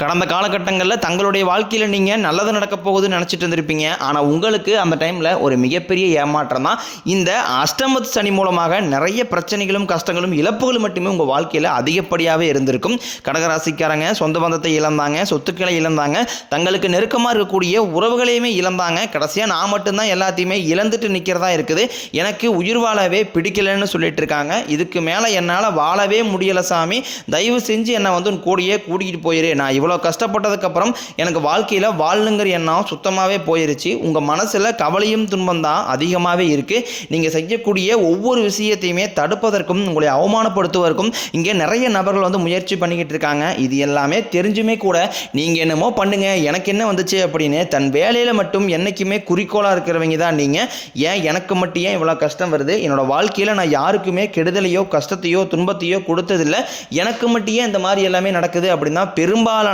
கடந்த காலகட்டங்களில் தங்களுடைய வாழ்க்கையில் நீங்கள் நல்லது நடக்க போகுதுன்னு நினச்சிட்டு இருந்திருப்பீங்க. ஆனால் உங்களுக்கு அந்த டைமில் ஒரு மிகப்பெரிய ஏமாற்றம் தான். இந்த அஷ்டமத் சனி மூலமாக நிறைய பிரச்சனைகளும் கஷ்டங்களும் இழப்புகளும் மட்டுமே உங்கள் வாழ்க்கையில் அதிகப்படியாகவே இருந்திருக்கும். கடகராசிக்காரங்க சொந்த பந்தத்தை இழந்தாங்க சொத்துக்களை இழந்தாங்க தங்களுக்கு நெருக்கமாக இருக்கக்கூடிய உறவுகளையுமே இழந்தாங்க. கடைசியாக நான் மட்டும்தான் எல்லாத்தையுமே இழந்துட்டு நிற்கிறதா இருக்குது. எனக்கு உயிர் வாழவே பிடிக்கலைன்னு சொல்லிட்டு இருக்காங்க. இதுக்கு மேலே என்னால் வாழவே முடியலை சாமி. தயவு செஞ்சு என்னை வந்து உன் கூடயே கூட்டிகிட்டு போயிரு. நான் இவ்வளோ கஷ்டப்பட்டதுக்கப்புறம் எனக்கு வாழ்க்கையில் வாழணுங்கிற எண்ணம் சுத்தமாகவே போயிருச்சு. உங்கள் மனசில் கவலையும் துன்பம் தான் அதிகமாகவே இருக்குது நீங்கள் செய்யக்கூடிய ஒவ்வொரு விஷயத்தையுமே தடுப்பதற்கும் உங்களை அவமானப்படுத்துவதற்கும் இங்கே நிறைய நபர்கள் வந்து முயற்சி பண்ணிக்கிட்டு இருக்காங்க. இது எல்லாமே தெரிஞ்சுமே கூட நீங்கள் என்னமோ பண்ணுங்கள் எனக்கு என்ன வந்துச்சு அப்படின்னு தன் வேலையில் மட்டும் என்றைக்குமே குறிக்கோளாக இருக்கிறவங்க தான் நீங்கள் ஏன் எனக்கு மட்டும் ஏன் இவ்வளோ கஷ்டம் வருது? என்னோடய வாழ்க்கையில் நான் யாருக்குமே கெடுதலையோ கஷ்டத்தையோ துன்பத்தையோ கொடுத்ததில்ல. எனக்கு மட்டும் ஏன் இந்த மாதிரி எல்லாமே நடக்குது அப்படின்னா பெரும்பாலான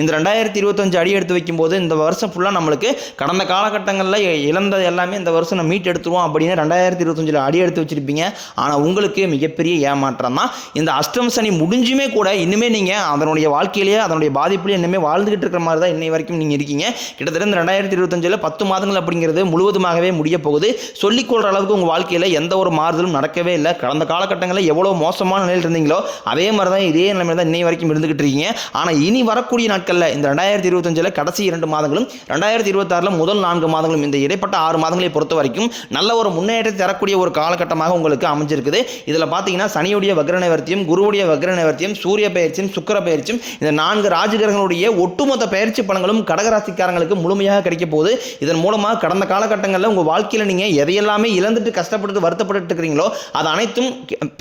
இந்த ரெண்டாயிரத்தி இருபத்தஞ்சு அடி எடுத்து வைக்கும்போது இந்த வருஷம் ஃபுல்லாக நம்மளுக்கு கடந்த காலகட்டங்களில் இழந்தது எல்லாமே இந்த வருஷம் நம்ம மீட் எடுத்துருவோம் அப்படின்னு ரெண்டாயிரத்தி இருபத்தஞ்சில் அடி எடுத்து வச்சிருப்பீங்க. ஆனால் உங்களுக்கு மிகப்பெரிய ஏமாற்றம் தான். இந்த அஷ்டம் சனி முடிஞ்சுமே கூட இன்னுமே நீங்கள் அதனுடைய வாழ்க்கையிலேயே அதனுடைய பாதிப்புலேயே இன்னுமே வாழ்ந்துகிட்டு இருக்கிற மாதிரி தான் இன்னை வரைக்கும் நீங்கள் இருக்கீங்க. கிட்டத்தட்ட இந்த ரெண்டாயிரத்தி இருபத்தஞ்சில் பத்து மாதங்கள் அப்படிங்கிறது முழுவதுமாகவே முடிய போகுது. சொல்லிக்கொள்கிற அளவுக்கு உங்கள் வாழ்க்கையில் எந்த ஒரு மாறுதலும் நடக்கவே இல்லை. கடந்த காலகட்டங்களில் எவ்வளோ மோசமான நிலையில் இருந்தீங்களோ அதே மாதிரி தான் இதே நிலைமையில் தான் இன்னை வரைக்கும் இருந்துகிட்டு இருக்கீங்க. ஆனால் இனி வரக்கூடிய நாட்களில் இந்த ரெண்டாயிரத்தி இருபத்தஞ்சில் கடைசி இரண்டு மாதங்களும் ரெண்டாயிரத்தி இருபத்தாறில் முதல் நான்கு மாதங்களும் இந்த இடைப்பட்ட ஆறு மாதங்களை பொறுத்த வரைக்கும் நல்ல ஒரு முன்னேற்றத்தை தரக்கூடிய ஒரு காலகட்டமாக உங்களுக்கு அமைஞ்சிருக்குது. இதில் பார்த்தீங்கன்னா சனியுடைய வக்ர நிவர்த்தியும் குருவுடைய வக்ர நிவர்த்தியும் சூரிய பயிற்சியும் சுக்கர பயிற்சியும் இந்த நான்கு ராஜகிரகங்களுடைய ஒட்டுமொத்த பயிற்சி பலங்களும் கடகராசிக்காரங்களுக்கு முழுமையாக கிடைக்க போகுது. இதன் மூலமாக கடந்த காலகட்டங்களில் உங்கள் வாழ்க்கையில் நீங்கள் எதையெல்லாமே இழந்துட்டு கஷ்டப்பட்டு வருத்தப்பட்டு இருக்கிறீங்களோ அது அனைத்தும்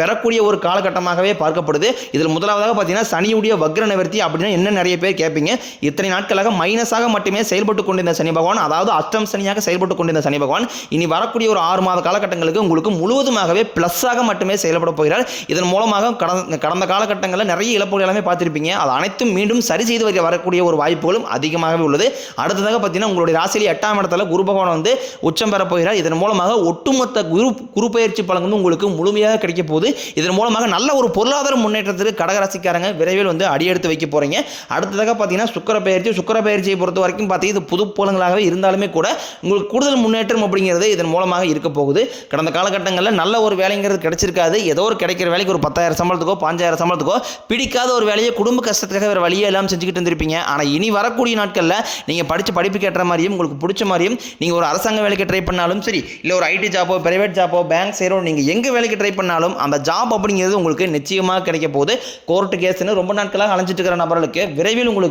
பெறக்கூடிய ஒரு காலகட்டமாகவே பார்க்கப்படுது. இதில் முதலாவதாக பார்த்தீங்கன்னா சனியுடைய வக்ர நிவர்த்தி அப்படின்னா என்ன நிறைய பேர் கேட்பீங்க. இத்தனை நாட்களாக மைனஸாக மட்டுமே செயல்பட்டு கொண்டிருந்த சனி பகவான் அதாவது அஷ்டம் சனியாக செயல்பட்டு கொண்டிருந்த சனி பகவான் இனி வரக்கூடிய ஒரு ஆறு மாத காலகட்டங்களுக்கு உங்களுக்கு முழுவதுமாகவே ப்ளஸ்ஸாக மட்டுமே செயல்பட போகிறார். இதன் மூலமாக கடந்த கடந்த காலகட்டங்களில் நிறைய இழப்புகள் எல்லாமே பார்த்துருப்பீங்க. அது அனைத்தும் மீண்டும் சரி செய்து வர- வரக்கூடிய ஒரு வாய்ப்புகளும் அதிகமாகவே உள்ளது. அடுத்ததாக பார்த்தீங்கன்னா உங்களுடைய ராசியில் எட்டாம் இடத்துல குரு பகவான் வந்து உச்சம் பெற போகிறார். இதன் மூலமாக ஒட்டுமொத்த குரு குரு பயிற்சி பலன் வந்து உங்களுக்கு முழுமையாக கிடைக்க போகுது. இதன் மூலமாக நல்ல ஒரு பொருளாதார முன்னேற்றத்திற்கு கடகராசிக்காரங்க விரைவில் வந்து அடியெடுத்து வைக்க போகிறீங்க அடுத்ததாக பார்த்தீங்கன்னா சுக்கர பயிற்சி சுக்கர பயிற்சியை பொறுத்த வரைக்கும் பார்த்தீங்கன்னா இது புது புலங்களாகவே இருந்தாலுமே கூட உங்களுக்கு கூடுதல் முன்னேற்றம் அப்படிங்கிறது இதன் மூலமாக இருக்க போகுது. கடந்த காலகட்டங்களில் நல்ல ஒரு வேலைங்கிறது கிடைச்சிருக்காது. ஏதோ ஒரு கிடைக்கிற வேலைக்கு ஒரு பத்தாயிரம் சம்பளத்துக்கோ பாஞ்சாயிரம் சம்பளத்துக்கோ பிடிக்காத ஒரு வேலையை குடும்ப கஷ்டத்துக்காக வேறு வழியே எல்லாம் செஞ்சுக்கிட்டு இருந்திருப்பீங்க. ஆனால் இனி வரக்கூடிய நாட்களில் நீங்கள் படித்து படிப்பு ஏற்ற மாதிரியும் உங்களுக்கு பிடிச்ச மாதிரியும் நீங்கள் ஒரு அரசாங்க வேலைக்கு ட்ரை பண்ணாலும் சரி இல்லை ஒரு ஐடி ஜாப்போ பிரைவேட் ஜாப்போ பேங்க் சேரோ நீங்கள் எங்கே வேலைக்கு ட்ரை பண்ணாலும் அந்த ஜாப் அப்படிங்கிறது உங்களுக்கு நிச்சயமாக கிடைக்க போகுது. கோர்ட்டு கேஸ்னு ரொம்ப நாட்களாக அலைஞ்சிட்டு இருக்கிற நபர்களுக்கு விரைவில் உங்களுக்கு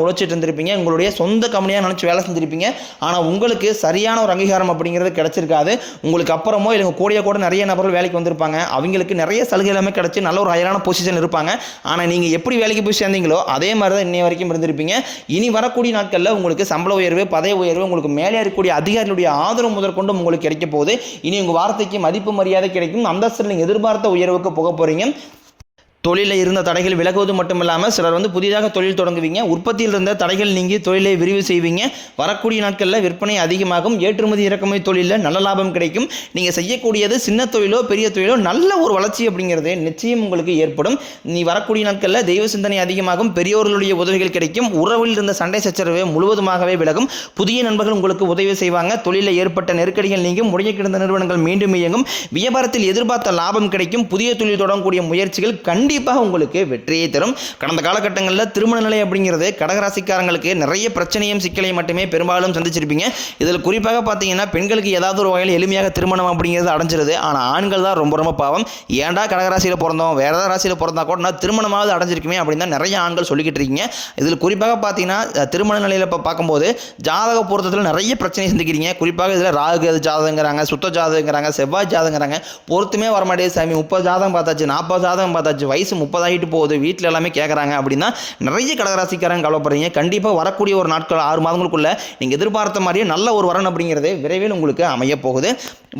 உழைச்சிட்டு இருந்திருப்பீங்க. உங்களுடைய சொந்த கம்பெனியாக நினச்சி வேலை செஞ்சுருப்பீங்க. ஆனால் உங்களுக்கு சரியான ஒரு அங்கீகாரம் அப்படிங்கிறது கிடச்சிருக்காது. உங்களுக்கு அப்புறமோ இல்லை கூடிய கூட நிறைய நபர்கள் வேலைக்கு வந்திருப்பாங்க. அவங்களுக்கு நிறைய சலுகை எல்லாமே கிடச்சி நல்ல ஒரு ஹையரான பொசிஷன் இருப்பாங்க. ஆனால் நீங்கள் எப்படி வேலைக்கு போய் சேர்ந்தீங்களோ அதே மாதிரி தான் இன்னைய வரைக்கும் இருந்திருப்பீங்க. இனி வரக்கூடிய நாட்களில் உங்களுக்கு சம்பள உயர்வு பதவி உயர்வு உங்களுக்கு மேலே இருக்கக்கூடிய அதிகாரிகளுடைய ஆதரவு முதற்கொண்டு உங்களுக்கு கிடைக்க போகுது. இனி உங்கள் வார்த்தைக்கு மதிப்பு மரியாதை கிடைக்கும். அந்தஸ்தில் நீங்கள் எதிர்பார்த்த உயர்வுக்கு போக போகிறீங்க தொழிலில் இருந்த தடைகள் விலகுவது மட்டும் இல்லாமல் சிலர் வந்து புதிதாக தொழில் தொடங்குவீங்க. உற்பத்தியில் இருந்த தடைகள் நீங்கி தொழிலை விரிவு செய்வீங்க. வரக்கூடிய நாட்களில் விற்பனை அதிகமாகும். ஏற்றுமதி இறக்குமதி தொழிலில் நல்ல லாபம் கிடைக்கும். நீங்கள் செய்யக்கூடியது சின்ன தொழிலோ பெரிய தொழிலோ நல்ல ஒரு வளர்ச்சி அப்படிங்கிறது நிச்சயம் உங்களுக்கு ஏற்படும். நீ வரக்கூடிய நாட்களில் தெய்வ சிந்தனை அதிகமாகும். பெரியோர்களுடைய உதவிகள் கிடைக்கும். உறவில் இருந்த சண்டை சச்சரவு முழுவதுமாகவே விலகும். புதிய நண்பர்கள் உங்களுக்கு உதவி செய்வாங்க. தொழிலில் ஏற்பட்ட நெருக்கடிகள் நீங்கும். முடங்கி கிடந்த நிறுவனங்கள் மீண்டும் இயங்கும். வியாபாரத்தில் எதிர்பார்த்த லாபம் கிடைக்கும். புதிய தொழில் தொடங்கக்கூடிய முயற்சிகள் கண்டிப்பாக உங்களுக்கு வெற்றியை தரும். கடந்த காலகட்டங்களில் திருமண நிலை அப்படிங்கிறது கடகராசிக்காரங்களுக்கு நிறைய பிரச்சனையும் சிக்கலையும் மட்டுமே பெரும்பாலும் சந்திச்சிருப்பீங்க. இதில் குறிப்பாக பார்த்தீங்கன்னா பெண்களுக்கு ஏதாவது ஒரு வகையில் எளிமையாக திருமணம் அப்படிங்கிறது அடைஞ்சிருது. ஆனால் ஆண்கள் தான் ரொம்ப ரொம்ப பாவம். ஏன்டா கடகராசியில் பிறந்தோம்? வேறு ஏதாவது ராசியில் பிறந்தா கூட நான் திருமணமாவது அடைஞ்சிருக்குமே அப்படின்னு தான் நிறைய ஆண்கள் சொல்லிக்கிட்டு இருக்கீங்க. இதில் குறிப்பாக பார்த்தீங்கன்னா திருமண நிலையில் இப்போ பார்க்கும்போது ஜாதக பொருத்தத்தில் நிறைய பிரச்சனை சந்திக்கிறீங்க. குறிப்பாக இதில் ராகு ஜாதகங்கிறாங்க சுத்த ஜாதகங்கிறாங்க செவ்வாய் ஜாதகங்கிறாங்க. பொருத்துமே வர மாட்டேங்குது சாமி. முப்பது ஜாதகம் பார்த்தாச்சு நாற்பது ஜாதகம் பார்த்தாச்சு. வயசு முப்பதாகிட்டு போகுது. வீட்டில் எல்லாமே கேட்குறாங்க அப்படின்னா நிறைய கடகராசிக்காரங்க கவலைப்படுறீங்க. கண்டிப்பாக வரக்கூடிய ஒரு நாட்கள் ஆறு மாதங்களுக்குள்ள நீங்கள் எதிர்பார்த்த மாதிரியே நல்ல ஒரு வரன் அப்படிங்கிறது விரைவில் உங்களுக்கு அமைய போகுது.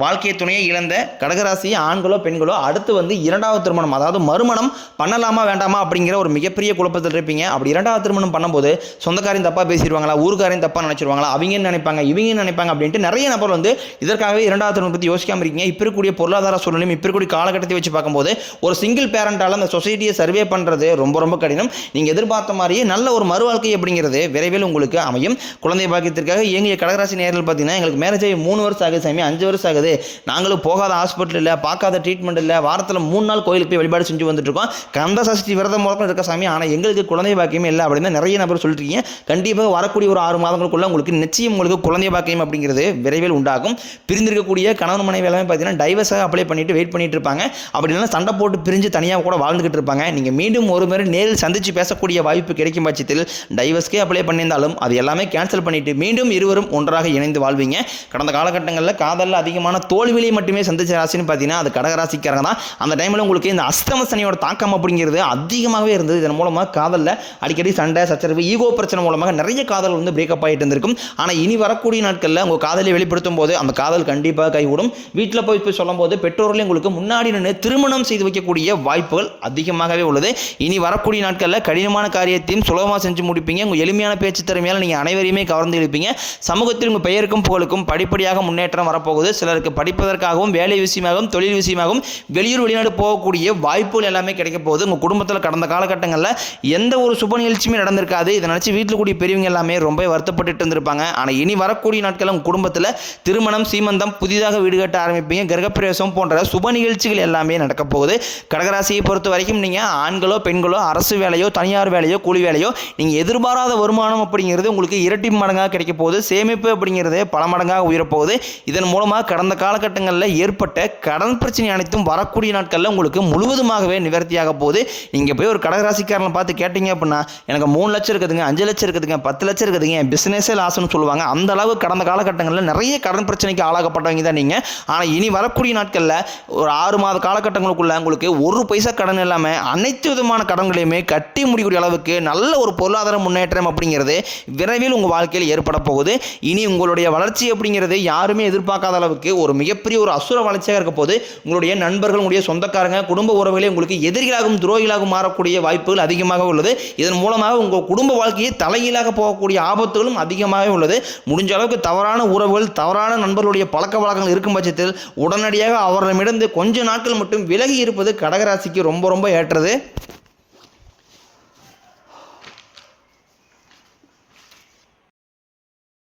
வாழ்க்கை துணையை இழந்த கடகராசி ஆண்களோ பெண்களோ அடுத்து வந்து இரண்டாவது திருமணம் அதாவது மறுமணம் பண்ணலாமா வேண்டாமா அப்படிங்கிற ஒரு மிகப்பெரிய குழப்பத்தில் இருப்பீங்க. அப்படி இரண்டாவது திருமணம் பண்ணும்போது சொந்தக்காரையும் தப்பாக பேசிடுவாங்களா ஊருக்காரையும் தப்பாக நினச்சிருவாங்களா அவங்க நினைப்பாங்க இவங்க நினைப்பாங்க அப்படின்ட்டு நிறைய நபர் வந்து இதற்காகவே இரண்டாவது திருமணம் பற்றி யோசிக்காமல் இருக்கீங்க. இப்போ இருக்கக்கூடிய பொருளாதார சூழ்நிலையும் இப்போ இருக்கக்கூடிய காலகட்டத்தை வச்சு பார்க்கும்போது ஒரு சிங்கிள் பேரண்டால் அந்த சொசைட்டியை சர்வே பண்ணுறது ரொம்ப ரொம்ப கடினம். நீங்கள் எதிர்பார்த்த மாதிரியே நல்ல ஒரு மறு வாழ்க்கை அப்படிங்கிறது விரைவில் உங்களுக்கு அமையும். குழந்தை பாக்கியத்திற்காக எங்கள் கடகராசி நேரில் பார்த்தீங்கன்னா எங்களுக்கு மேரேஜ் ஆகி மூணு வருஷம் ஆகுது சாமி அஞ்சு வருஷம் ஆகுது. நாங்களும் போகாத ஹாஸ்பிட்டல் இல்லை பார்க்காத ட்ரீட்மெண்ட் இல்லை. வாரத்தில் மூணு நாள் கோயிலுக்கு போய் வழிபாடு செஞ்சு வந்துட்டுருக்கோம். கந்த சஷ்டி விரதம் முழக்கம் இருக்க சாமி ஆனால் எங்களுக்கு குழந்தை பாக்கியமே இல்லை அப்படின்னு நிறைய நபர் சொல்லிருக்கீங்க கண்டிப்பாக வரக்கூடிய ஒரு ஆறு மாதங்களுக்குள்ள உங்களுக்கு நிச்சயம் உங்களுக்கு குழந்தை பாக்கியம் அப்படிங்கிறது விரைவில் உண்டாகும். பிரிந்திருக்கக்கூடிய கணவன் மனைவி எல்லாமே பார்த்தீங்கன்னா டைவர்ஸாக அப்ளை பண்ணிட்டு வெயிட் பண்ணிட்டு இருப்பாங்க. அப்படி இல்லைன்னா சண்டை போட்டு பிரிஞ்சு தனியாக கூட வாழ்ந்துகிட்டு இருப்பாங்க. நீங்கள் மீண்டும் ஒரு முறை நேரில் சந்திச்சு பேசக்கூடிய வாய்ப்பு கிடைக்கும் பட்சத்தில் டைவர்ஸ்க்கே அப்ளை பண்ணியிருந்தாலும் அது எல்லாமே கேன்சல் பண்ணிட்டு மீண்டும் இருவரும் ஒன்றாக இணைந்து வாழ்வீங்க. கடந்த காலகட்டங்களில் காதலில் அதிகமான ஆனால் தோல்வியை மட்டுமே சந்திச்ச ராசின்னு பார்த்தீங்கன்னா அது கடகராசிக்காரங்க தான். அந்த டைமில் உங்களுக்கு இந்த அஸ்தம சனியோட தாக்கம் அப்படிங்கிறது அதிகமாகவே இருந்தது. இதன் மூலமாக காதலில் அடிக்கடி சண்டை சச்சரவு ஈகோ பிரச்சனை மூலமாக நிறைய காதல் வந்து பிரேக்கப் ஆகிட்டு இருந்திருக்கும். ஆனால் இனி வரக்கூடிய நாட்களில் உங்கள் காதலை வெளிப்படுத்தும் போது அந்த காதல் கண்டிப்பாக கைகூடும். வீட்டில் போய் போய் சொல்லும்போது பெற்றோர்களே உங்களுக்கு முன்னாடி நின்று திருமணம் செய்து வைக்கக்கூடிய வாய்ப்புகள் அதிகமாகவே உள்ளது. இனி வரக்கூடிய நாட்களில் கடினமான காரியத்தையும் சுலபமாக செஞ்சு முடிப்பீங்க. உங்கள் எளிமையான பேச்சு திறமையால் நீங்கள் அனைவரையுமே கவர்ந்து இழுப்பீங்க. சமூகத்தில் உங்கள் பெயருக்கும் புகழுக்கும் படிப்படியாக முன்னேற்றம் வரப்போகுது. சிலருக்கு படிப்பதற்காகவும் வேலை விஷயமாகவும் தொழில் விஷயமாகவும் வெளியூர் வெளிநாடு போகக்கூடிய வாய்ப்புகள் எல்லாமே கிடைக்க போகுது. உங்கள் குடும்பத்தில் கடந்த காலகட்டங்களில் எந்த ஒரு சுப நிகழ்ச்சியுமே நடந்திருக்காது. இதை நினச்சி வீட்டில் கூடிய பெரியவங்க எல்லாமே ரொம்ப வருத்தப்பட்டுட்டு இருந்திருப்பாங்க. ஆனால் இனி வரக்கூடிய நாட்களில் உங்கள் குடும்பத்தில் திருமணம் சீமந்தம் புதிதாக வீடு கட்ட ஆரம்பிப்பீங்க. கிரகப்பிரவேசம் போன்ற சுப நிகழ்ச்சிகள் எல்லாமே நடக்க போகுது. கடகராசியை பொறுத்த வரைக்கும் நீங்கள் ஆண்களோ பெண்களோ அரசு வேலையோ தனியார் வேலையோ கூலி வேலையோ நீங்கள் எதிர்பாராத வருமானம் அப்படிங்கிறது உங்களுக்கு இரட்டி மடங்காக கிடைக்க போகுது. சேமிப்பு அப்படிங்கிறது பல மடங்காக உயரப்போகுது இதன் மூலமாக கடந்த காலகட்டங்களில் ஏற்பட்ட கடன் பிரச்சனை அனைத்தும் வரக்கூடிய நாட்களில் உங்களுக்கு முழுவதுமாகவே நிவர்த்தியாக போகுது. நீங்கள் போய் ஒரு கடகராசிக்காரனை பார்த்து கேட்டீங்க அப்படின்னா எனக்கு மூணு லட்சம் இருக்குதுங்க அஞ்சு லட்சம் இருக்குதுங்க பத்து லட்சம் இருக்குதுங்க என் பிஸ்னஸே லாஸ்னு சொல்லுவாங்க. அந்த அளவு கடந்த காலகட்டங்களில் நிறைய கடன் பிரச்சனைக்கு ஆளாகப்பட்டவங்க தான் நீங்கள் ஆனால் இனி வரக்கூடிய நாட்களில் ஒரு ஆறு மாத காலகட்டங்களுக்குள்ள உங்களுக்கு ஒரு பைசா கடன் இல்லாமல் அனைத்து விதமான கடன்களையுமே கட்டி முடிக்கூடிய அளவுக்கு நல்ல ஒரு பொருளாதார முன்னேற்றம் அப்படிங்கிறது விரைவில் உங்கள் வாழ்க்கையில் ஏற்பட போகுது. இனி உங்களுடைய வளர்ச்சி அப்படிங்கிறது யாருமே எதிர்பார்க்காத அளவுக்கு ஒரு மிகப்பெரிய ஒரு அசுர வளர்ச்சியாக இருக்க போது உங்களுடைய நண்பர்கள் உங்களுடைய சொந்தக்காரங்க குடும்ப உறவுகளே உங்களுக்கு எதிரிகளாகவும் துரோகிகளாகவும் மாறக்கூடிய வாய்ப்புகள் அதிகமாக உள்ளது. இதன் மூலமாக உங்கள் குடும்ப வாழ்க்கையை தலைகீழாக போகக்கூடிய ஆபத்துகளும் அதிகமாகவே உள்ளது. முடிஞ்ச அளவுக்கு தவறான உறவுகள் தவறான நண்பர்களுடைய பழக்க வழக்கங்கள் இருக்கும் பட்சத்தில் உடனடியாக அவர்களிடமிருந்து கொஞ்ச நாட்கள் மட்டும் விலகி இருப்பது கடகராசிக்கு ரொம்ப ரொம்ப ஏற்றது.